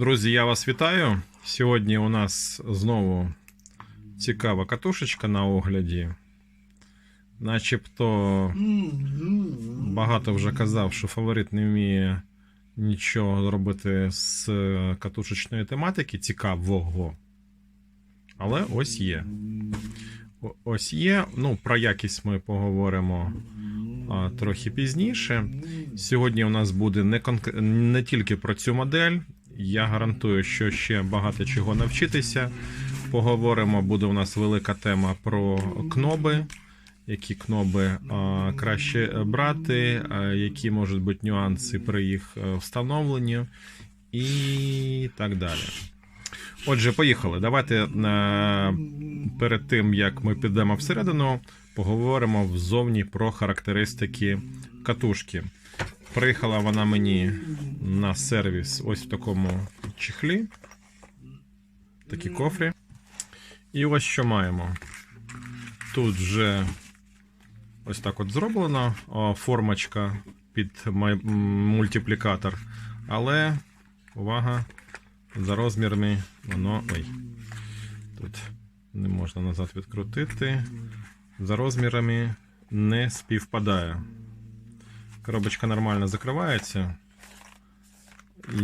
Друзі, я вас вітаю. Сьогодні у нас знову цікава катушечка на огляді. Начебто багато вже казав, що фаворит не вміє нічого робити з катушечної тематики цікавого. Але ось є. Ось є. Ну, про якість ми поговоримо трохи пізніше. Сьогодні у нас буде не, конк... не тільки про цю модель. Я гарантую, що ще багато чого навчитися. Поговоримо, буде у нас велика тема про кноби. Які кноби а, краще брати, а, які можуть бути нюанси при їх е, встановленні і так далі. Отже, поїхали. Давайте е, перед тим, як ми підемо всередину, поговоримо взовні про характеристики катушки. Приїхала вона мені на сервіс ось в такому чехлі. Такі кофрі. І ось що маємо. Тут вже ось так от зроблено о, формочка під мультиплікатор. Але увага, за розмірами воно. Ой. Тут не можна назад відкрутити. За розмірами не співпадає. Коробочка нормально закривається і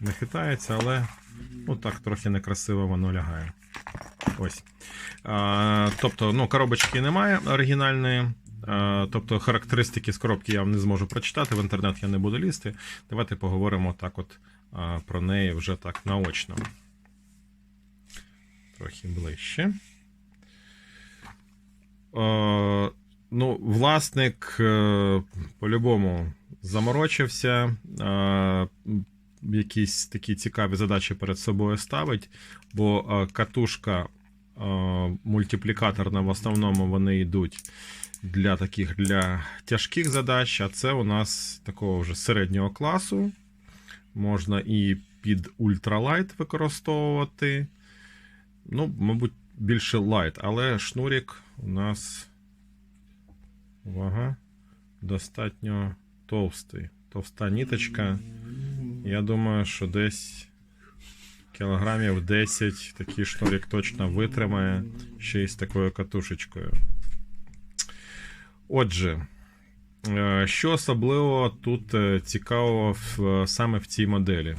не хитається, але ну, так трохи некрасиво воно лягає. Ось. А, тобто, ну, коробочки немає оригінальної. А, тобто, характеристики з коробки я не зможу прочитати, в інтернет я не буду лізти. Давайте поговоримо так от а, про неї вже так наочно. Трохи ближче. Е, ну, власник е, по-любому заморочився. Е, якісь такі цікаві задачі перед собою ставить, бо е, катушка мультиплікаторна в основному вони йдуть для таких для тяжких задач, а це у нас такого вже середнього класу. Можна і під ультралайт використовувати. Ну, мабуть, більше лайт, але шнурік у нас увага, достатньо товстий. Товста ніточка. Я думаю, що десь кілограмів 10 такий шнурік точно витримає ще й з такою катушечкою. Отже, е, що особливо тут е, цікавого в, саме в цій моделі?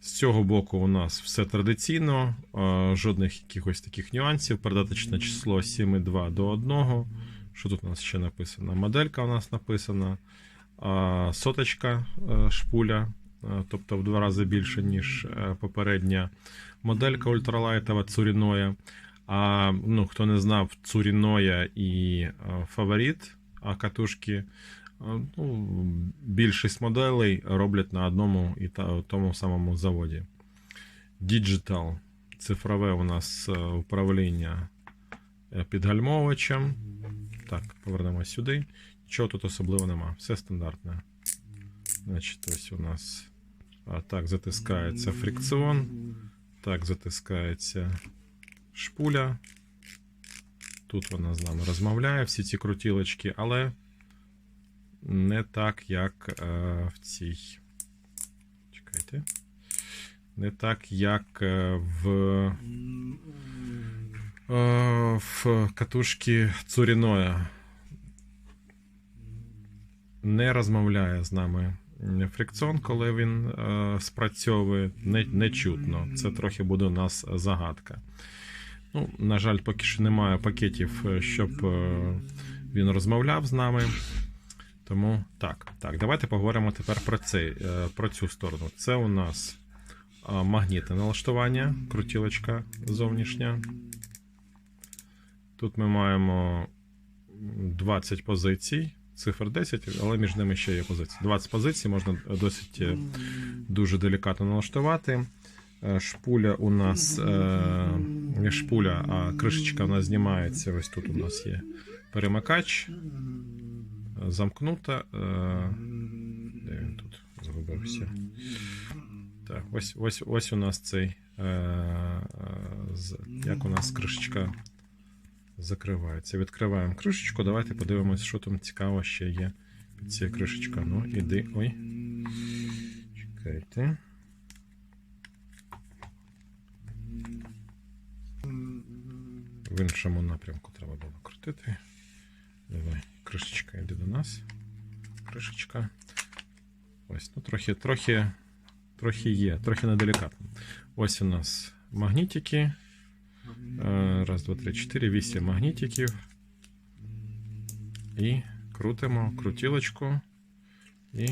З цього боку у нас все традиційно, е, жодних якихось таких нюансів. Передаточне число 7,2 до 1. Що тут у нас ще написано? Моделька у нас написана, соточка е, шпуля, е, тобто в два рази більше, ніж е, попередня моделька ультралайтова Цуріноя. А ну, хто не знав, Цуріноя і Фаворит а катушки. Ну, більшість моделей роблять на одному і та- тому самому заводі. Digital цифрове у нас управління підгальмовувачем. Так, повернемось сюди. Нічого тут особливо нема. Все стандартне. Значить, ось у нас а, так затискається фрикціон. Так затискається шпуля. Тут вона з нами розмовляє, всі ці крутілочки, але не так, як е, в цій. Чекайте. Не так, як е, в, в катушці Цуріноя. Не розмовляє з нами фрикціон, коли він е, спрацьовує, не, не чутно. Це трохи буде у нас загадка. Ну, на жаль, поки що немає пакетів, е, щоб е, він розмовляв з нами. Тому так, так, давайте поговоримо тепер про цей, е, про цю сторону. Це у нас а, магнітне налаштування, крутілочка зовнішня. Тут ми маємо 20 позицій, цифр 10, але між ними ще є позиції. 20 позицій можна досить е, дуже делікатно налаштувати. Е, Шпуля у нас е, не шпуля, а кришечка у нас знімається. Ось тут у нас є перемикач. Замкнута. Де він тут загубився? Так, ось, ось, ось у нас цей. Як у нас кришечка закривається. Відкриваємо кришечку. Давайте подивимось, що там цікаво ще є. під цією кришечкою. Ну, іди. Ой. Чекайте. В іншому напрямку треба було крутити. Давай, кришечка йде до нас. Кришечка. Ось, ну трохи трохи, трохи є, трохи неделікатно. Ось у нас магнітики. Е, Раз, два, три, чотири, вісім магнітиків. І крутимо крутілочку. І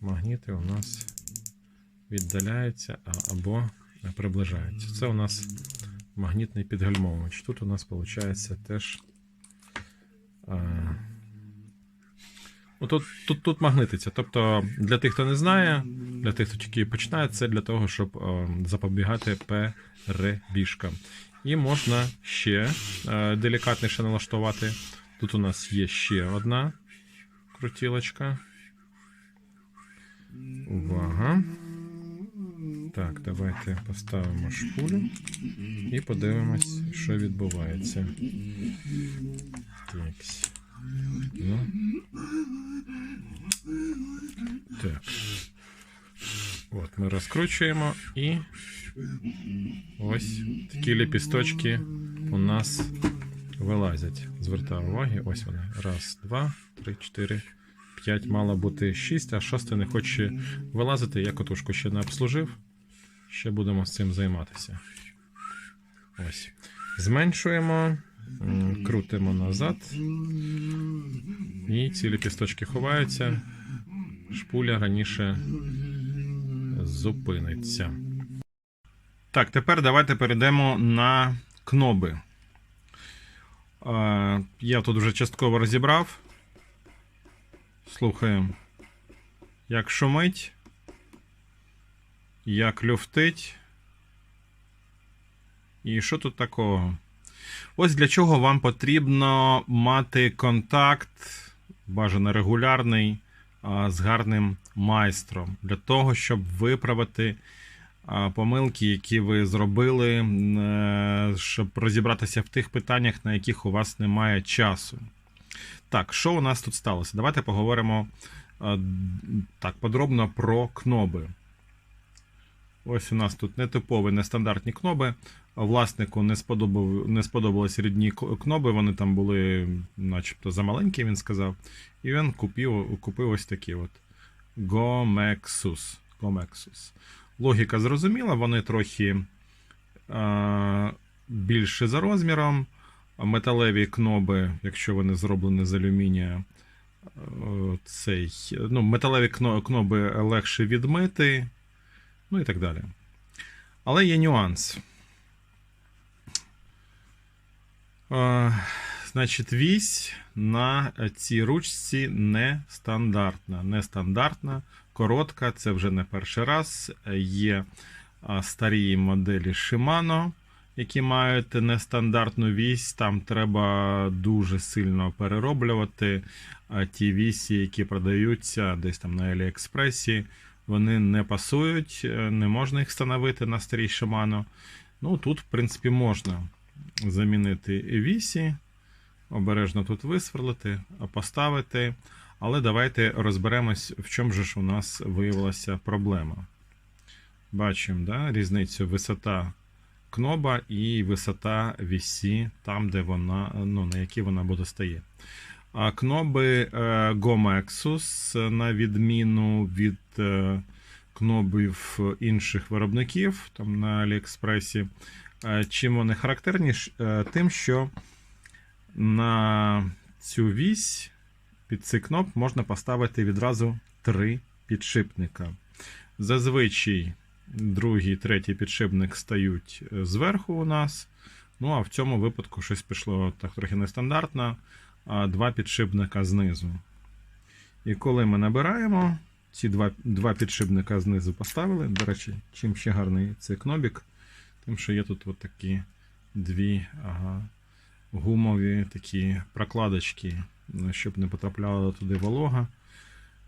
магніти у нас віддаляються або приближаються. Це у нас магнітний підгальмовувач. Тут у нас виходить теж. Е, ну, тут, тут, тут магнититься. Тобто, для тих, хто не знає, для тих, хто тільки починає, це для того, щоб е, запобігати перебіжкам. І можна ще е, делікатніше налаштувати. Тут у нас є ще одна крутілочка. Увага. Так, давайте поставимо шпулю і подивимось, що відбувається. Так. Ну. Так. От, ми розкручуємо і ось такі ліпісточки у нас вилазять. Звертаю уваги, ось вони. Раз, два, три, чотири, п'ять. Мало бути шість, а шосте не хоче вилазити. Я котушку ще не обслужив. Ще будемо з цим займатися. Ось. Зменшуємо, крутимо назад. І ці ліпісточки ховаються. Шпуля раніше зупиниться. Так, тепер давайте перейдемо на кноби. Я тут вже частково розібрав. Слухаємо. Як шумить, як люфтить. І що тут такого? Ось для чого вам потрібно мати контакт, бажано регулярний, з гарним майстром. Для того, щоб виправити помилки, які ви зробили, е, щоб розібратися в тих питаннях, на яких у вас немає часу. Так, що у нас тут сталося? Давайте поговоримо так, подробно про кноби. Ось у нас тут нетипові, нестандартні кноби. Власнику не, сподобав, не сподобалися рідні кноби, вони там були, начебто, замаленькі, він сказав. І він купив, купив ось такі от Gomexus. Gomexus. Логіка зрозуміла, вони трохи е, більше за розміром. Металеві кноби, якщо вони зроблені з алюмінія, е, цей, ну, металеві кноби легше відмити, ну і так далі. Але є нюанс. Е, Значить, вісь на цій ручці нестандартна. Нестандартна, коротка, це вже не перший раз. Є старі моделі Shimano, які мають нестандартну вісь. Там треба дуже сильно перероблювати. Ті вісі, які продаються десь там на Аліекспресі, вони не пасують, е, не можна їх встановити на старій Shimano. Ну, тут, в принципі, можна замінити вісі, обережно тут висверлити, поставити. Але давайте розберемось, в чому же ж у нас виявилася проблема. Бачимо да, різницю висота кноба і висота вісі, там, де вона, ну, на якій вона буде стає. Кноби е, Gomexus, на відміну від е, кнобів інших виробників там на Аліекспресі, Е, Чим вони характерні? Тим, що на цю вісь під цей кноп можна поставити відразу три підшипника. Зазвичай другий, третій підшипник стають зверху у нас. Ну, а в цьому випадку щось пішло так трохи нестандартно, два підшипника знизу. І коли ми набираємо, ці два, два підшипника знизу поставили. До речі, чим ще гарний цей кнобік, тим, що є тут от такі дві ага, гумові такі прокладочки, щоб не потрапляла туди волога,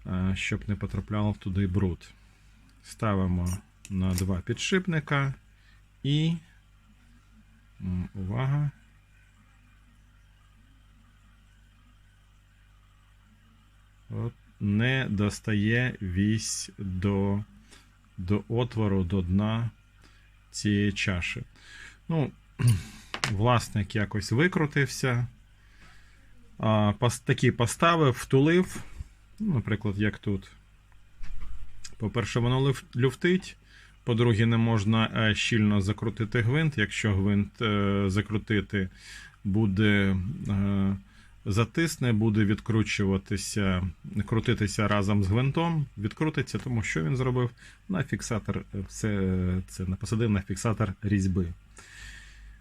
е, щоб не потрапляв туди бруд. Ставимо на два підшипника і. Увага. От не достає вісь до, до отвору, до дна цієї чаші. Ну, власник якось викрутився. А, Такі поставив, втулив. Ну, Наприклад, як тут. По-перше, воно люфтить. По-друге, не можна е, щільно закрутити гвинт. Якщо гвинт е, закрутити, буде е, затисне, буде відкручуватися, крутитися разом з гвинтом, відкрутиться, тому що він зробив на фіксатор. е, Це, це посадив на фіксатор різьби.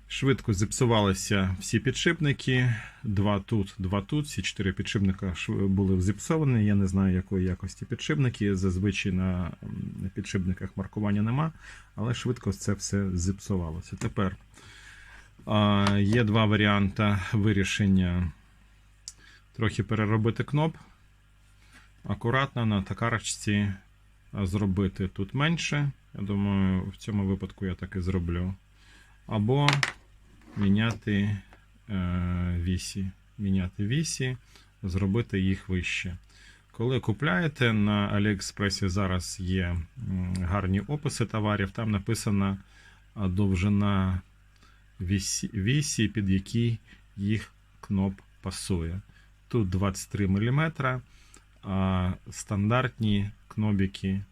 Швидко зіпсувалися всі підшипники. Два тут, два тут. Всі чотири підшипника були зіпсовані. Я не знаю, якої якості підшипники. Зазвичай на підшипниках маркування нема, але швидко це все зіпсувалося. Тепер є два варіанти вирішення. Трохи переробити кноп. Акуратно на токарочці зробити тут менше. Я думаю, в цьому випадку я так і зроблю. Або міняти е, вісі. Міняти вісі, зробити їх вище. Коли купляєте на Аліекспресі, зараз є гарні описи товарів, там написана довжина вісі, під який їх кноп пасує. Тут 23 мм, а стандартні кнобіки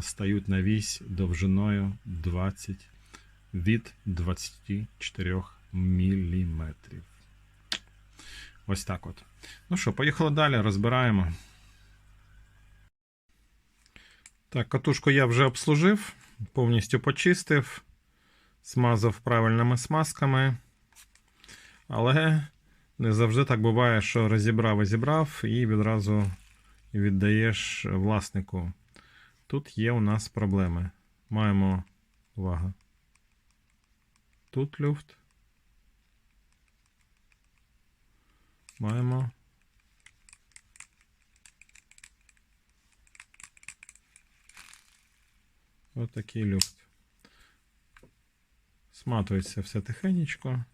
стають на вісь довжиною 20 від 24 мм. Ось так от. Ну що, поїхали далі, розбираємо. Так, катушку я вже обслужив, повністю почистив, смазав правильними смазками. Але не завжди так буває, що розібрав і зібрав, і відразу віддаєш власнику. Тут є у нас проблеми. Маємо увага. Тут люфт. Маємо. Ось такий люфт. Сматується все тихенечко.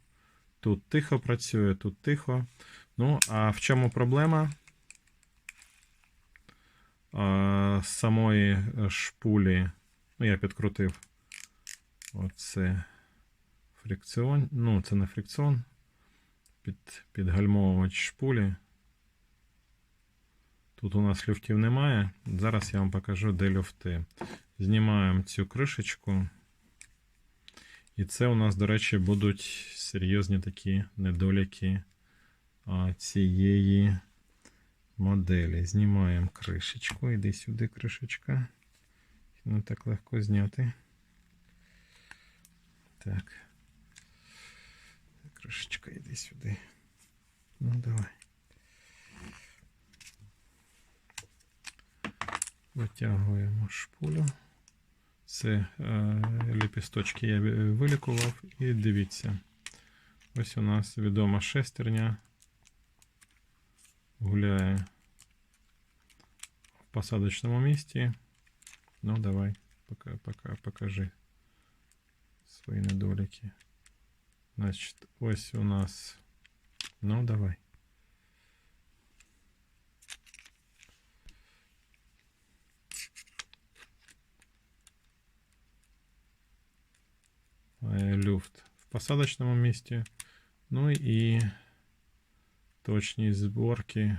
Тут тихо працює, тут тихо. Ну, а в чому проблема? А, самої шпулі. Ну, я підкрутив. Оце фрикціон. Ну, це не фрикціон. Під, підгальмовувач шпулі. Тут у нас люфтів немає. Зараз я вам покажу, де люфти. Знімаємо цю кришечку. І це у нас, до речі, будуть серйозні такі недоліки цієї моделі. Знімаємо кришечку. Іди сюди, кришечка. Не так легко зняти. Так. Кришечка, іди сюди. Ну, давай. Витягуємо шпулю. Це е, ліпісточки я ви- вилікував. І дивіться. Ось у нас відома шестерня. Гуляє в посадочному місці. Ну, давай, пока, пока, покажи свої недоліки. Значить, ось у нас. Ну, давай. Люфт в посадочному місці. Ну і точність зборки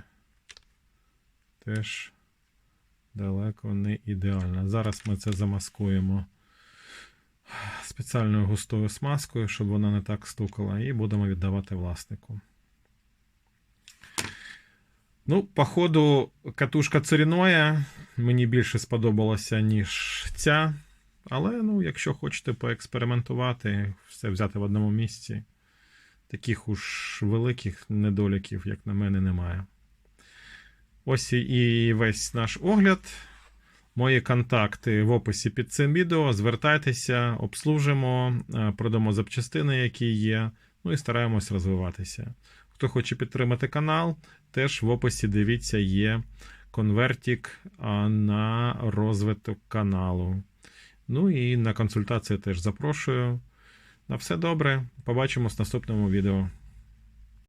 теж далеко не ідеальна. Зараз ми це замаскуємо спеціальною густою смазкою, щоб вона не так стукала, і будемо віддавати власнику. Ну, по ходу, катушка Церіноя мені більше сподобалася, ніж ця. Але, ну, якщо хочете поекспериментувати, все взяти в одному місці, таких уж великих недоліків, як на мене, немає. Ось і весь наш огляд. Мої контакти в описі під цим відео. Звертайтеся, обслужимо, е, продамо запчастини, які є. Ну і стараємось розвиватися. Хто хоче підтримати канал, теж в описі дивіться, є конвертик на розвиток каналу. Ну і на консультацію теж запрошую. На все добре. Побачимось в наступному відео.